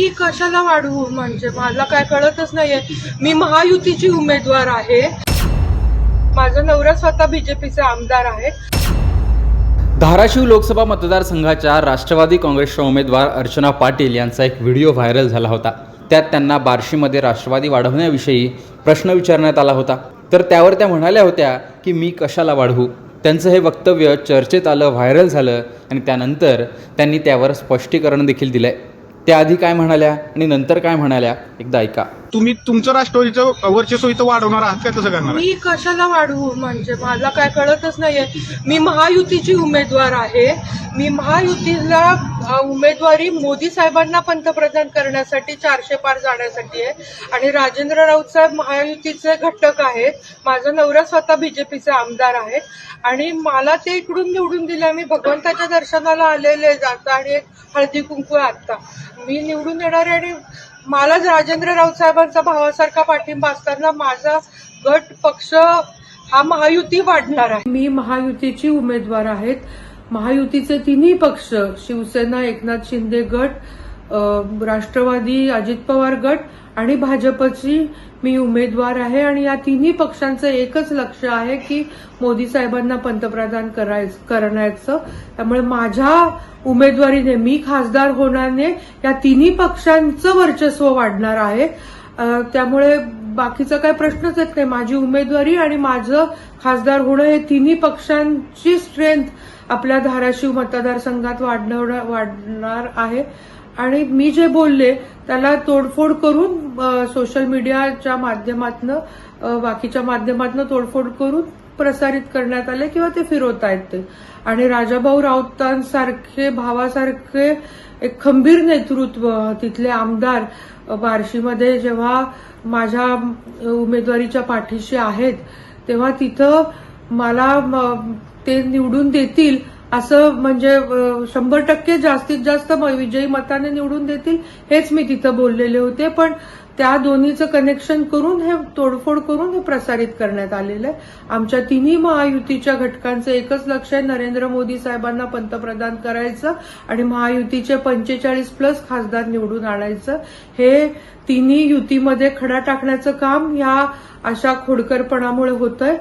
मी कशाला वाढवू म्हणजे मला काय कळतच नाहीये. मी महायुतीची उमेदवार आहे. माझा नवरा स्वतः बीजेपीचे आमदार आहे. धाराशिव लोकसभा मतदारसंघाच्या राष्ट्रवादी काँग्रेसच्या उमेदवार अर्चना पाटील यांचा एक व्हिडिओ व्हायरल झाला होता. त्यात त्यांना बार्शीमध्ये राष्ट्रवादी वाढवण्याविषयी प्रश्न विचारण्यात आला होता. तर त्यावर त्या म्हणाल्या होत्या की मी कशाला वाढवू? त्यांचं हे वक्तव्य चर्चेत आलं व्हायरल झालं आणि त्यानंतर त्यांनी त्यावर स्पष्टीकरण देखील दिलंय. त्याआधी काय म्हणाल्या आणि नंतर काय म्हणाल्या एकदा ऐका. तुम्ही तुमचं राष्ट्रवादीचं वर्चस्व इथं वाढवणार आहात का कसं करणार मी कशाला वाढवू? म्हणजे मला काय कळतच नाहीये. मी महायुतीची उमेदवार आहे. मी महायुतीला उमेदवारी मोदी साहेबांना पंतप्रधान करण्यासाठी चारशे पार जाण्यासाठी आहे. आणि राजेंद्र राऊत साहेब महायुतीचे घटक आहेत. माझा नवरा स्वतः बीजेपीचे आमदार आहेत आणि मला ते इकडून निवडून दिले. मी भगवंताच्या दर्शनाला आलेले जाता आणि एक हळदी कुंकू आत्ता मी निवडून येणार आहे आणि मलाच राजेंद्र राऊत साहेबांचा भावासारखा पाठिंबा असताना माझा गट पक्ष हा महायुती वाढणार आहे. मी महायुतीची उमेदवार आहेत. महायुतीचे तिन्ही पक्ष शिवसेना एकनाथ शिंदे गट राष्ट्रवादी अजित पवार गट आणि भाजपची मी उमेदवार आहे आणि या तिन्ही पक्षांचं एकच लक्ष आहे की मोदी साहेबांना पंतप्रधान करायचं करण्याचं. त्यामुळे माझ्या उमेदवारीने मी खासदार होण्याने या तिन्ही पक्षांचं वर्चस्व वाढणार आहे. त्यामुळे बाकीचा काही प्रश्नच येत नाही. माझी उमेदवारी आणि माझं खासदार होणं हे तिन्ही पक्षांची स्ट्रेंथ आपल्या धाराशिव मतदारसंघात वाढणार वाढणार आहे. आणि मी जे बोलले त्याला तोडफोड करून सोशल मीडियाच्या माध्यमातनं बाकीच्या माध्यमातनं तोडफोड करून प्रसारित करण्यात आले किंवा ते फिरवतायत ते आणि राजाभाऊ राऊतांसारखे भावासारखे एक खंबीर नेतृत्व तिथले आमदार बार्शीमध्ये जेव्हा माझ्या उमेदवारीच्या पाठीशी आहेत तेव्हा तिथं मला म, ते निवडून देतील असं म्हणजे शंभर टक्के जास्तीत जास्त विजयी मताने निवडून देतील हेच मी तिथं बोललेले होते. पण त्या दोन्हीचं कनेक्शन करून हे तोडफोड करून हे प्रसारित करण्यात आलेलं आहे. आमच्या तिन्ही महायुतीच्या घटकांचं एकच लक्ष आहे नरेंद्र मोदी साहेबांना पंतप्रधान करायचं आणि महायुतीचे पंचेचाळीस प्लस खासदार निवडून आणायचं. हे तिन्ही युतीमध्ये खडा टाकण्याचं काम ह्या अशा खोडकरपणामुळे होतंय.